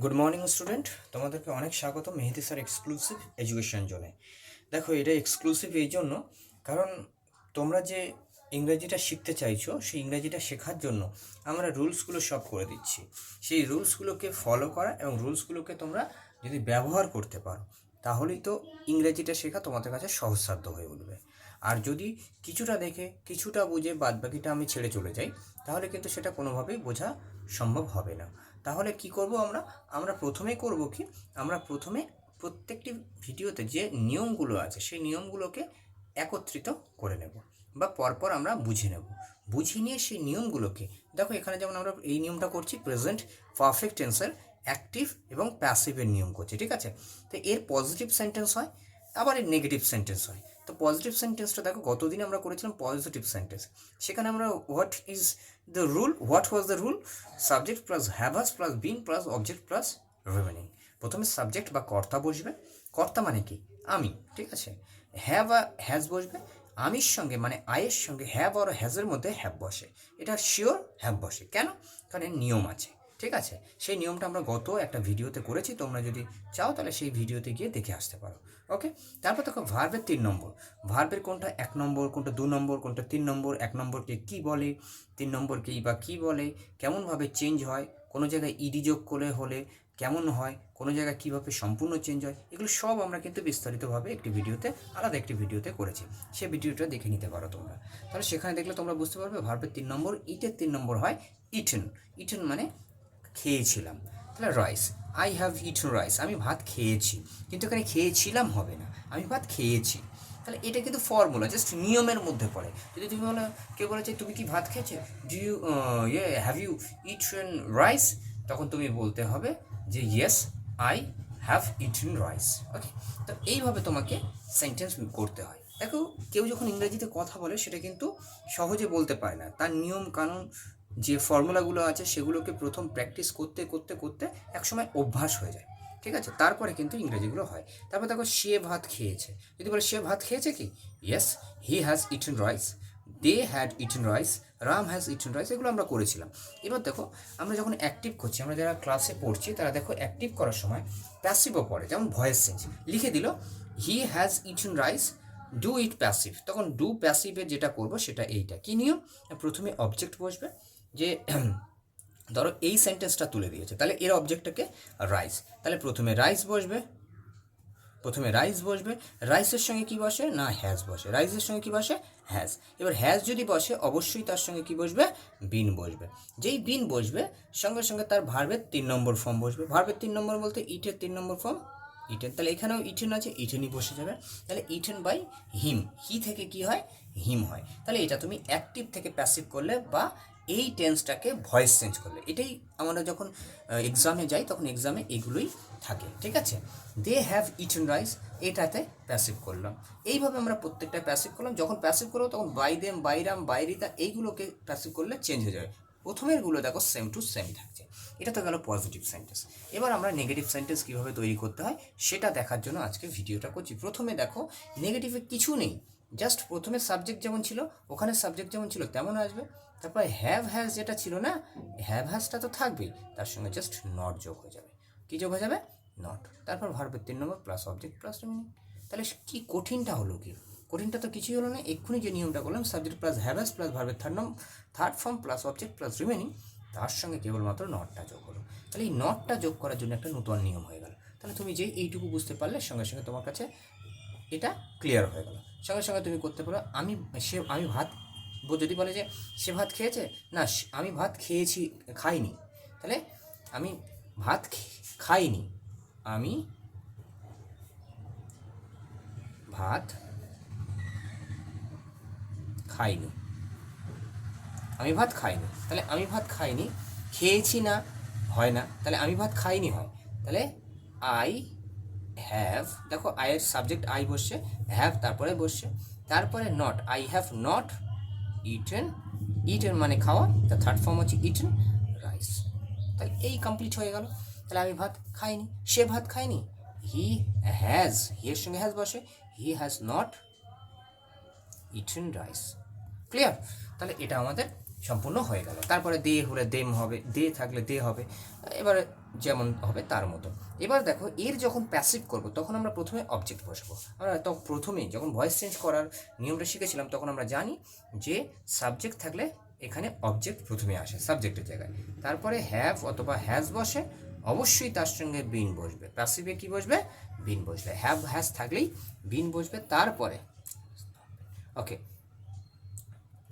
Good morning student তোমাদেরকে অনেক স্বাগত মেহেদি স্যার এক্সক্লুসিভ এডুকেশন জোনে। দেখো, এটা এক্সক্লুসিভ এই জন্য কারণ তোমরা যে ইংরেজিটা শিখতে চাইছো, সেই ইংরেজিটা শেখার জন্য আমরা রুলসগুলো সব করে দিচ্ছি। সেই রুলসগুলোকে ফলো করা এবং রুলসগুলোকে তোমরা যদি ব্যবহার করতে পারো, তাহলেই তো ইংরেজিটা শেখা তোমাদের কাছে সহজসাধ্য হয়ে উঠবে। আর যদি কিছুটা দেখে, কিছুটা বুঝে বাদবাকিটা আমি ছেড়ে চলে যাই, তাহলে কিন্তু সেটা কোনোভাবেই বোঝা সম্ভব হবে না। তাহলে কি করব আমরা? আমরা প্রথমে করব কি? আমরা প্রথমে প্রত্যেকটি ভিডিওতে যে নিয়মগুলো আছে, সেই নিয়মগুলোকে একত্রিত করে নেব বা পরপর আমরা বুঝে নেব। বুঝে নিয়ে সেই নিয়মগুলোকে, দেখো এখানে যেমন আমরা এই নিয়মটা করছি প্রেজেন্ট পারফেক্ট টেন্সের অ্যাক্টিভ এবং প্যাসিভের নিয়ম করছি, ঠিক আছে? তো এর পজিটিভ সেন্টেন্স হয় আবার নেগেটিভ সেন্টেন্স হয়। তো পজিটিভ সেন্টেন্সটা দেখো, গতদিন আমরা করেছিলাম পজিটিভ সেন্টেন্স সেখানে আমরা what is the rule what was the rule subject plus have has plus being plus object plus remaining প্রথমে সাবজেক্ট বা কর্তা বসবে। কর্তা মানে কি? আমি, ঠিক আছে? হ্যাভ আর হ্যাজ বসবে। আমির সঙ্গে মানে আয়ের সঙ্গে হ্যাভ আর হ্যাজের মধ্যে হ্যাভ বসে। এটা শিওর হ্যাভ বসে। কেন? কারণ নিয়ম আছে। ঠিক আছে? সেই নিয়মটা আমরা গত একটা ভিডিওতে করেছি, তোমরা যদি চাও তাহলে সেই ভিডিওতে গিয়ে দেখে আসতে পারো, ওকে? তারপর দেখো ভার্বের তিন নম্বর। ভার্বের কোনটা এক নম্বর, কোনটা দু নম্বর, কোনটা তিন নম্বর, এক নম্বরকে কি বলে, তিন নম্বরকে বা কি বলে, কেমনভাবে চেঞ্জ হয়, কোনো জায়গায় ইডি যোগ করে হলে কেমন হয়, কোনো জায়গায় কীভাবে সম্পূর্ণ চেঞ্জ হয়, এগুলো সব আমরা কিন্তু বিস্তারিতভাবে একটি ভিডিওতে, আলাদা একটি ভিডিওতে করেছি। সেই ভিডিওটা দেখে নিতে পারো তোমরা। তাহলে সেখানে দেখলে তোমরা বুঝতে পারবে ভার্বের তিন নম্বর ইটের তিন নম্বর হয় ইটেন ইটেন মানে খেয়েছিলাম। তাহলে rice I have eaten rice আমি ভাত খেয়েছি, কিন্তু এখানে খেয়েছিলাম হবে না, আমি ভাত খেয়েছি। তাহলে এটা কিন্তু ফর্মুলা জাস্ট নিয়মের মধ্যে পড়ে। যদি তুমি বলো, কেউ বলেছে, তুমি কি ভাত খেয়েছো? ডু ইউ ইয়ে হ্যাভ ইউ ইটন রাইস তখন তুমি বলতে হবে যে yes I have eaten rice okay তো এইভাবে তোমাকে সেন্টেন্স করতে হয়। দেখো, কেউ যখন ইংরেজিতে কথা বলে, সেটা কিন্তু সহজে বলতে পারে না। তার নিয়ম কানুন যে ফর্মুলাগুলো আছে সেগুলোকে প্রথম প্র্যাকটিস করতে করতে করতে একসময় অভ্যাস হয়ে যায়। ঠিক আছে? তারপরে কিন্তু ইংরেজিগুলো হয়। তারপর দেখো, সে ভাত খেয়েছে। যদি বলে, সে ভাত খেয়েছে কি? Yes he has eaten rice they had eaten rice Ram has eaten rice এগুলো আমরা করেছিলাম। এবার দেখো, আমরা যখন অ্যাক্টিভ করছি, আমরা যারা ক্লাসে পড়ছি, তারা দেখো অ্যাক্টিভ করার সময় প্যাসিভও পড়ে। যেমন ভয়েস চেঞ্জ লিখে দিল he has eaten rice do it passive তখন ডু প্যাসিভে যেটা করব, সেটা এইটা। কী নিয়ম? প্রথমে অবজেক্ট বসবে যে ধরো এই সেন্টেন্সটা তুলে দিয়েছে, তাহলে এর অবজেক্টটাকে রাইস তাহলে প্রথমে রাইস বসবে, প্রথমে রাইস বসবে। রাইসের সঙ্গে কি বসে? না হ্যাজ বসে। রাইসের সঙ্গে কি বসে? হ্যাজ এবার হ্যাজ যদি বসে, অবশ্যই তার সঙ্গে কি বসবে? বিন বসবে। যেই বিন বসবে, সঙ্গে সঙ্গে তার ভার্বের তিন নম্বর ফর্ম বসবে। ভার্বের তিন নম্বর বলতে ইটের তিন নম্বর ফর্ম ইটেন তাহলে এখানেও ইটেন আছে ইটেনই বসে যাবে। তাহলে ইটেন বাই হিম হি থেকে কি হয়? হিম হয়। তাহলে এটা তুমি অ্যাক্টিভ থেকে প্যাসিভ করলে বা এই টেন্সটাকে ভয়েস চেঞ্জ করলে। এটাই আমরা যখন এক্সামে যাই, তখন এক্সামে এগুলোই থাকে, ঠিক আছে? দে হ্যাভ ইটেন রাইস এটাতে প্যাসিভ করলাম। এইভাবে আমরা প্রত্যেকটা প্যাসিভ করলাম। যখন প্যাসিভ করব, তখন বাই দেম বাইরাম বাইরিতা এইগুলোকে প্যাসিভ করলে চেঞ্জ হয়ে যাবে। প্রথমেরগুলো দেখো সেম টু সেম থাকছে। এটা তো গেল পজিটিভ সেন্টেন্স এবার আমরা নেগেটিভ সেন্টেন্স কীভাবে তৈরি করতে হয়, সেটা দেখার জন্য আজকে ভিডিওটা করছি। প্রথমে দেখো নেগেটিভে কিছু নেই। জাস্ট প্রথমে সাবজেক্ট যেমন ছিল, ওখানে সাবজেক্ট যেমন ছিল, তেমন আসবে। তারপরে হ্যাভ হ্যাজ যেটা ছিল না হ্যাভ হ্যাজটা তো থাকবেই। তার সঙ্গে জাস্ট নট যোগ হয়ে যাবে। কী যোগ হয়ে যাবে? নট তারপর ভার্বের তিন নম্বর প্লাস অবজেক্ট প্লাস রিমিনিং তাহলে কি কঠিনটা হলো কি? কঠিনটা তো কিছুই হলো না, এক্ষুনি যে নিয়মটা করলাম subject plus have has plus ভার্বের থার্ড নম third form plus object plus remaining তার সঙ্গে কেবলমাত্র নটটা যোগ হলো। তাহলে এই নটটা যোগ করার জন্য একটা নতুন নিয়ম হয়ে গেল। তাহলে তুমি যে এইটুকু বুঝতে পারলে, সঙ্গে সঙ্গে তোমার কাছে এটা ক্লিয়ার হয়ে গেল। সঙ্গে সঙ্গে তুমি করতে পারো, আমি সে, আমি ভাত যদি বলে যে সে ভাত খেয়েছে, না আমি ভাত খেয়েছি, খাইনি, তাহলে আমি ভাত খাইনি, আমি ভাত খাইনি, আমি ভাত খাইনি, তাহলে আমি ভাত খাইনি, খেয়েছি না, হয় না, তাহলে আমি ভাত খাইনি হয়, তাহলে আই হ্যাভ দেখো আইয়ের সাবজেক্ট আই বসছে হ্যাভ তারপরে বসছে, তারপরে not I have not eaten eaten মানে খাওয়া তার থার্ড ফর্ম হচ্ছে ইটেন রাইস তাহলে এই কমপ্লিট হয়ে গেল, তাহলে আমি ভাত খাইনি, সে ভাত খায়নি হি হ্যাজ হি এর সঙ্গে হ্যাজ বসে he has not eaten rice clear তাহলে এটা আমাদের সম্পূর্ণ হয়ে গেল। তারপরে দে হলে দেম হবে, দে থাকলে দে হবে, এবারে যেমন হবে তার মতো। এবার দেখো, এর যখন প্যাসিভ করব, তখন আমরা প্রথমে অবজেক্ট বসাবো। আমরা তখন প্রথমেই যখন ভয়েস চেঞ্জ করার নিয়মটা শিখেছিলাম, তখন আমরা জানি যে সাবজেক্ট থাকলে এখানে অবজেক্ট প্রথমে আসে সাবজেক্টের জায়গায়। তারপরে হ্যাভ অথবা হ্যাজ বসে, অবশ্যই তার সঙ্গে বিন বসবে। প্যাসিভে কি বসবে? বিন বসবে। হ্যাভ হ্যাজ থাকলেই বিন বসবে। তারপরে ওকে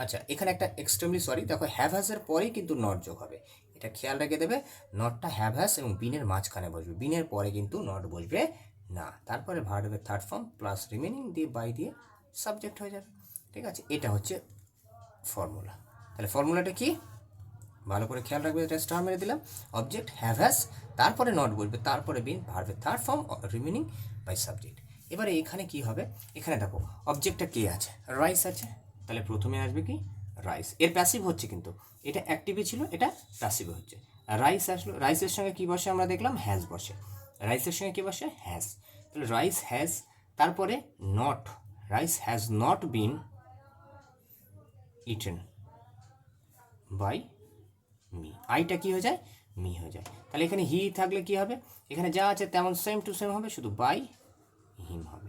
আচ্ছা এখানে একটা এক্সট্রিমলি সরি দেখো হ্যাভ হ্যাজের পরেই কিন্তু নট যোগ হবে। এটা খেয়াল রেখে দেবে নটটা হ্যাভ হ্যাজ এবং বিনের মাঝখানে বসবে। বিনের পরে কিন্তু নট বসবে না। তারপরে ভার্বের থার্ড ফর্ম প্লাস রিমেনিং দিয়ে বাই দিয়ে সাবজেক্ট হয়ে যাবে। ঠিক আছে, এটা হচ্ছে ফর্মুলা তাহলে ফর্মুলাটা কি? ভালো করে খেয়াল রাখবে, এটা স্টার মেরে দিলাম। অবজেক্ট হ্যাভ হ্যাজ তারপরে নট বলবে তারপরে বিন ভার্বের third form remaining by subject এবারে এখানে কি হবে? এখানে দেখো অবজেক্টটা কে আছে? রাইস আছে। তাহলে প্রথমে আসবে কি? রাইস। এর প্যাসিভ হচ্ছে কিন্তু। এটা অ্যাক্টিভে ছিল, এটা প্যাসিভে হচ্ছে। রাইস আসলো, রাইসের সঙ্গে কি বসে আমরা দেখলাম? হ্যাজ বসে। রাইসের সঙ্গে কি বসে? হ্যাজ তাহলে রাইস হ্যাজ তারপরে not rice has not been eaten by me আইটা কি হয়ে যায়? মি হয়ে যায়। তাহলে এখানে হি থাকলে কি হবে? এখানে যা আছে তেমন সেম টু সেম হবে, শুধু বাই হিম হবে।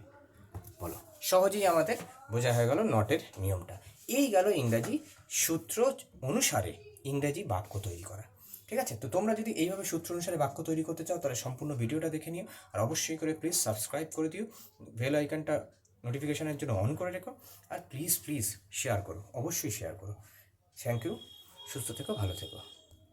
বলো। সহজেই আমাদের বোঝা হয়ে গেল নটের নিয়মটা। এই গেল ইংরাজি সূত্র অনুসারে ইংরাজি বাক্য তৈরি করা। ঠিক আছে? তো তোমরা যদি এইভাবে সূত্র অনুসারে বাক্য তৈরি করতে চাও, তাহলে সম্পূর্ণ ভিডিওটা দেখে নিও। আর অবশ্যই করে প্লিজ সাবস্ক্রাইব করে দিও। বেল আইকনটা নোটিফিকেশনের জন্য অন করে রেখো। আর প্লিজ প্লিজ শেয়ার করো। অবশ্যই শেয়ার করো। থ্যাংক ইউ সুস্থ থেকো, ভালো থেকো।